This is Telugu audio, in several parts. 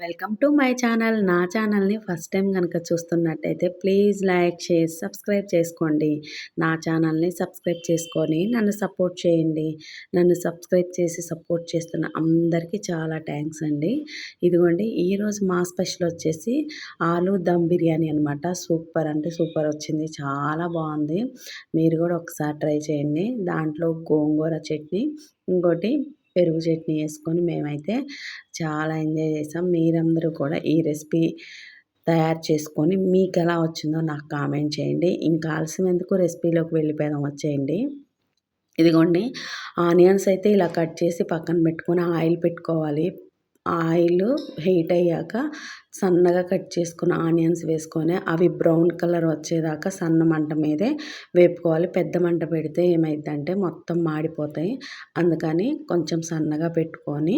వెల్కమ్ టు మై ఛానల్ నా ఛానల్ని ఫస్ట్ టైం కనుక చూస్తున్నట్టయితే ప్లీజ్ లైక్ షేర్ సబ్స్క్రైబ్ చేసుకోండి. నా ఛానల్ని సబ్స్క్రైబ్ చేసుకొని నన్ను సపోర్ట్ చేయండి. నన్ను సబ్స్క్రైబ్ చేసి సపోర్ట్ చేస్తున్న అందరికీ చాలా థ్యాంక్స్ అండి. ఇదిగోండి ఈరోజు మా స్పెషల్ వచ్చేసి ఆలు దమ్ బిర్యానీ అనమాట సూపర్ అంటే సూపర్ వచ్చింది. చాలా బాగుంది. మీరు కూడా ఒకసారి ట్రై చేయండి. దాంట్లో గోంగూర చట్నీ ఇంకోటి పెరుగు చట్నీ వేసుకొని మేమైతే చాలా ఎంజాయ్ చేసాం. మీరందరూ కూడా ఈ రెసిపీ తయారు చేసుకొని మీకు ఎలా వచ్చిందో నాకు కామెంట్ చేయండి. ఇంకా ఆలస్యం ఎందుకు రెసిపీలోకి వెళ్ళిపోదాం వచ్చేయండి. ఇదిగోండి ఆనియన్స్ అయితే ఇలా కట్ చేసి పక్కన పెట్టుకొని ఆయిల్ పెట్టుకోవాలి. ఆయిల్ హీట్ అయ్యాక సన్నగా కట్ చేసుకున్న ఆనియన్స్ వేసుకొని అవి బ్రౌన్ కలర్ వచ్చేదాకా సన్న మంట మీదే వేపుకోవాలి. పెద్ద మంట పెడితే ఏమైందంటే మొత్తం మాడిపోతాయి. అందుకని కొంచెం సన్నగా పెట్టుకొని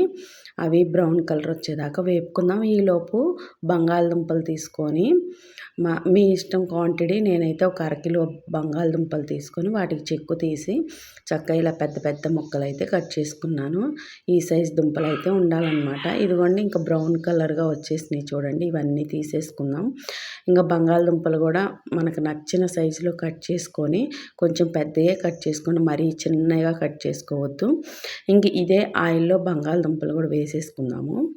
అవి బ్రౌన్ కలర్ వచ్చేదాకా వేపుకుందాం. ఈలోపు బంగాళదుంపలు తీసుకొని మా మీ ఇష్టం క్వాంటిటీ నేనైతే ఒక అరకిలో బంగాళదుంపలు తీసుకొని వాటికి చెక్కు తీసి చక్కగా ఇలా పెద్ద పెద్ద ముక్కలు అయితే కట్ చేసుకున్నాను. ఈ సైజ్ దుంపలు అయితే ఉండాలన్నమాట. ఇదిగోండి ఇంకా బ్రౌన్ కలర్గా వచ్చేసినాయి చూడండి. ఇవన్నీ తీసేసుకుందాం. ఇంకా బంగాళదుంపలు కూడా మనకు నచ్చిన సైజులో కట్ చేసుకొని కొంచెం పెద్దగా కట్ చేసుకొని మరీ చిన్నగా కట్ చేసుకోవద్దు. ఇంక ఇదే ఆయిల్లో బంగాళదుంపలు కూడా వేసేసుకుందాము.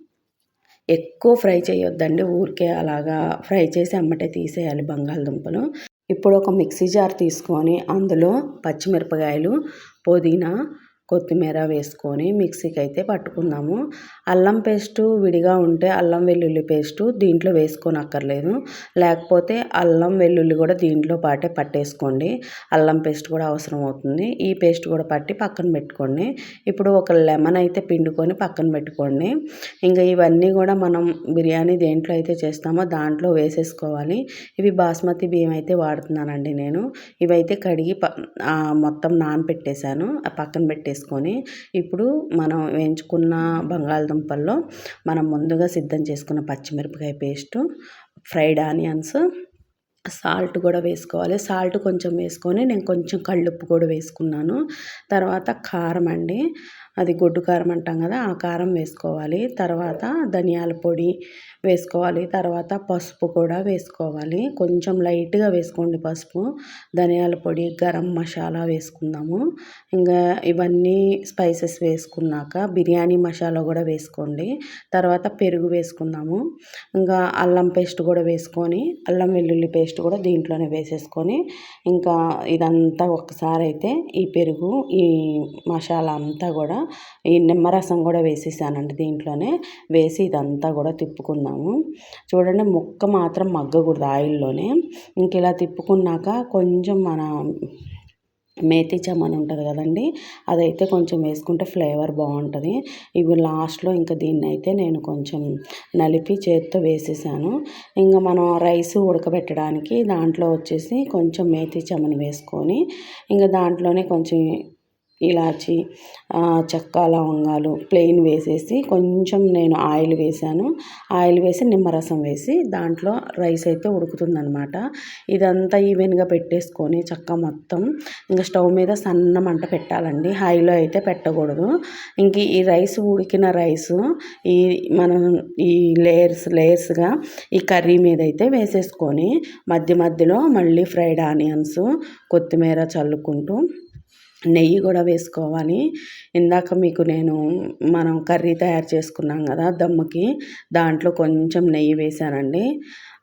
ఎక్కువ ఫ్రై చేయొద్దండి ఊరికే అలాగా ఫ్రై చేసి అమ్మటే తీసేయాలి బంగాళదుంపలు. ఇప్పుడు ఒక మిక్సీ జార్ తీసుకొని అందులో పచ్చిమిరపకాయలు పుదీనా కొత్తిమీర వేసుకొని మిక్సీకి అయితే పట్టుకుందాము. అల్లం పేస్టు విడిగా ఉంటే అల్లం వెల్లుల్లి పేస్టు దీంట్లో వేసుకోనక్కర్లేదు. లేకపోతే అల్లం వెల్లుల్లి కూడా దీంట్లో పాటే పట్టేసుకోండి. అల్లం పేస్ట్ కూడా అవసరం అవుతుంది. ఈ పేస్ట్ కూడా పట్టి పక్కన పెట్టుకోండి. ఇప్పుడు ఒక లెమన్ అయితే పిండుకొని పక్కన పెట్టుకోండి. ఇంకా ఇవన్నీ కూడా మనం బిర్యానీ దేంట్లో అయితే చేస్తామో దాంట్లో వేసేసుకోవాలి. ఇవి బాస్మతి బియ్యం అయితే వాడుతున్నానండి నేను. ఇవైతే కడిగి మొత్తం నానపెట్టేశాను. పక్కన పెట్టేసి వేసుకొని ఇప్పుడు మనం వేయించుకున్న బంగాళదుంపల్లో మనం ముందుగా సిద్ధం చేసుకున్న పచ్చిమిరపకాయ పేస్టు ఫ్రైడ్ ఆనియన్స్ సాల్ట్ కూడా వేసుకోవాలి. సాల్ట్ కొంచెం వేసుకొని నేను కొంచెం కళ్ళుప్పు కూడా వేసుకున్నాను. తర్వాత కారం అండి. అది గొడ్డు కారం అంటాం కదా ఆ కారం వేసుకోవాలి. తర్వాత ధనియాల పొడి వేసుకోవాలి. తర్వాత పసుపు కూడా వేసుకోవాలి. కొంచెం లైట్గా వేసుకోండి పసుపు. ధనియాల పొడి గరం మసాలా వేసుకుందాము. ఇంకా ఇవన్నీ స్పైసెస్ వేసుకున్నాక బిర్యానీ మసాలా కూడా వేసుకోండి. తర్వాత పెరుగు వేసుకుందాము. ఇంకా అల్లం పేస్ట్ కూడా వేసుకొని అల్లం వెల్లుల్లి పేస్ట్ కూడా దీంట్లోనే వేసేసుకొని ఇంకా ఇదంతా ఒకసారి అయితే ఈ పెరుగు ఈ మసాలా అంతా కూడా ఈ నిమ్మరసం కూడా వేసేసానండి దీంట్లోనే. వేసి ఇదంతా కూడా తిప్పుకుందాము. చూడండి ముక్క మాత్రం మగ్గకూడదు ఆయిల్లోనే. ఇంక ఇలా తిప్పుకున్నాక కొంచెం మన మేతి చమన్ ఉంటుంది కదండి అదైతే కొంచెం వేసుకుంటే ఫ్లేవర్ బాగుంటుంది. ఇవి లాస్ట్లో ఇంకా దీన్ని అయితే నేను కొంచెం నలిపి చేత్తో వేసేసాను. ఇంకా మనం రైస్ ఉడకబెట్టడానికి దాంట్లో వచ్చేసి కొంచెం మేతి చమన్ వేసుకొని ఇంకా దాంట్లోనే కొంచెం ఇలాచి చెక్క లవంగాలు ప్లెయిన్ వేసేసి కొంచెం నేను ఆయిల్ వేసాను. ఆయిల్ వేసి నిమ్మరసం వేసి దాంట్లో రైస్ అయితే ఉడుకుతుందనమాట ఇదంతా ఈవెన్గా పెట్టేసుకొని చక్క మొత్తం ఇంకా స్టవ్ మీద సన్న మంట పెట్టాలండి. హైలో అయితే పెట్టకూడదు. ఇంక ఈ రైస్ ఉడికిన రైస్ ఈ మనం ఈ లేయర్స్ లేయర్స్గా ఈ కర్రీ మీద అయితే వేసేసుకొని మధ్య మధ్యలో మళ్ళీ ఫ్రైడ్ ఆనియన్స్ కొత్తిమీర చల్లుకుంటూ నెయ్యి కూడా వేసుకోవాలి. ఇందాక మీకు నేను మనం కర్రీ తయారు చేసుకున్నాం కదా దమ్ముకి దాంట్లో కొంచెం నెయ్యి వేసానండి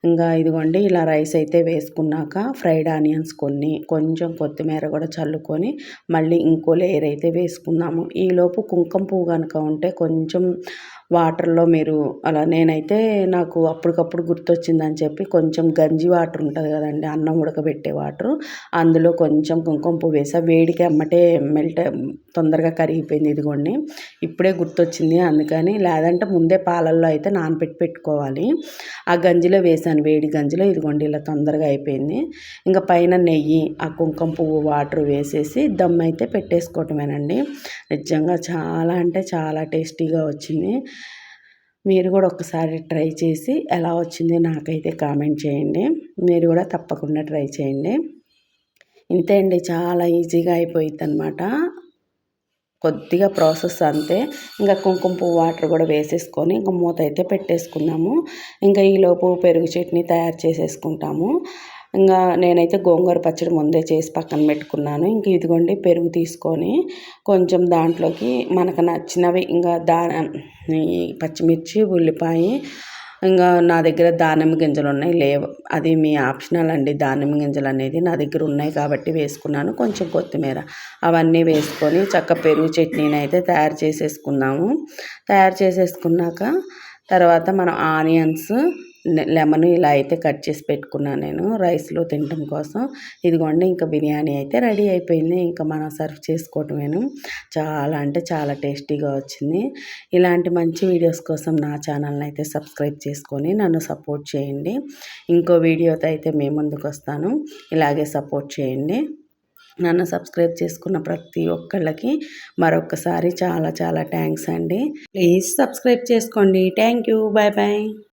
ఇంకా ఇదిగోండి ఇలా రైస్ అయితే వేసుకున్నాక ఫ్రైడ్ ఆనియన్స్ కొన్ని కొంచెం కొత్తిమీర కూడా చల్లుకొని మళ్ళీ ఇంకో లేయర్ అయితే వేసుకున్నాము ఈలోపు కుంకుమ పువ్వు కనుక ఉంటే కొంచెం వాటర్లో మీరు అలా నేనైతే నాకు అప్పటికప్పుడు గుర్తొచ్చిందని చెప్పి కొంచెం గంజి వాటర్ ఉంటుంది కదండి అన్నం ఉడకబెట్టే వాటర్. అందులో కొంచెం కుంకుమ పువ్వు వేసా వేడికి అమ్మటే మెల్ట్ తొందరగా కరిగిపోయింది ఇదిగోండి. ఇప్పుడే గుర్తొచ్చింది అందుకని లేదంటే ముందే పాలల్లో అయితే నానబెట్టి పెట్టుకోవాలి. ఆ గంజిలో వేసాను వేడి గంజిలో ఇదిగోండి ఇలా తొందరగా అయిపోయింది. ఇంకా పైన నెయ్యి ఆ కుంకుమ పువ్వు వాటర్ వేసేసి దమ్ అయితే పెట్టేసుకోవటమేనండి. నిజంగా చాలా అంటే చాలా టేస్టీగా వచ్చింది. మీరు కూడా ఒకసారి ట్రై చేసి ఎలా వచ్చింది నాకైతే కామెంట్ చేయండి. మీరు కూడా తప్పకుండా ట్రై చేయండి. ఇంతే అండి. చాలా ఈజీగా అయిపోయింది అనమాట కొద్దిగా ప్రాసెస్ అంతే. ఇంకా కుంకుమ పువ్వు వాటర్ కూడా వేసేసుకొని ఇంకా మూత అయితే పెట్టేసుకున్నాము. ఇంకా ఈలోపు పెరుగు చట్నీ తయారు చేసేసుకుంటాము. ఇంకా నేనైతే గోంగూర పచ్చడి ముందే చేసి పక్కన పెట్టుకున్నాను. ఇంకా ఇదిగోండి పెరుగు తీసుకొని కొంచెం దాంట్లోకి మనకు నచ్చినవి ఇంకా దా పచ్చిమిర్చి ఉల్లిపాయ ఇంకా నా దగ్గర దానిమ్మ గింజలు ఉన్నాయి. లేవు. అది మీ ఆప్షనల్ అండి. దానిమ్మ గింజలు అనేది నా దగ్గర ఉన్నాయి కాబట్టి వేసుకున్నాను. కొంచెం కొత్తిమీర అవన్నీ వేసుకొని చక్క పెరుగు చట్నీని అయితే తయారు చేసేసుకున్నాము తయారు చేసేసుకున్నాక తర్వాత మనం ఆనియన్స్ లెమన్ ఇలా అయితే కట్ చేసి పెట్టుకున్నాను నేను రైస్లో తినడం కోసం. ఇదిగోండి ఇంకా బిర్యానీ అయితే రెడీ అయిపోయింది. ఇంకా మనం సర్వ్ చేసుకోవటమేను. చాలా అంటే చాలా టేస్టీగా వచ్చింది. ఇలాంటి మంచి వీడియోస్ కోసం నా ఛానల్ని అయితే సబ్స్క్రైబ్ చేసుకొని నన్ను సపోర్ట్ చేయండి. ఇంకో వీడియోతో అయితే మేము ముందుకు వస్తాను. ఇలాగే సపోర్ట్ చేయండి. నన్ను సబ్స్క్రైబ్ చేసుకున్న ప్రతి ఒక్కళ్ళకి మరొకసారి చాలా చాలా థ్యాంక్స్ అండి. ప్లీజ్ సబ్స్క్రైబ్ చేసుకోండి. Thank you. Bye bye.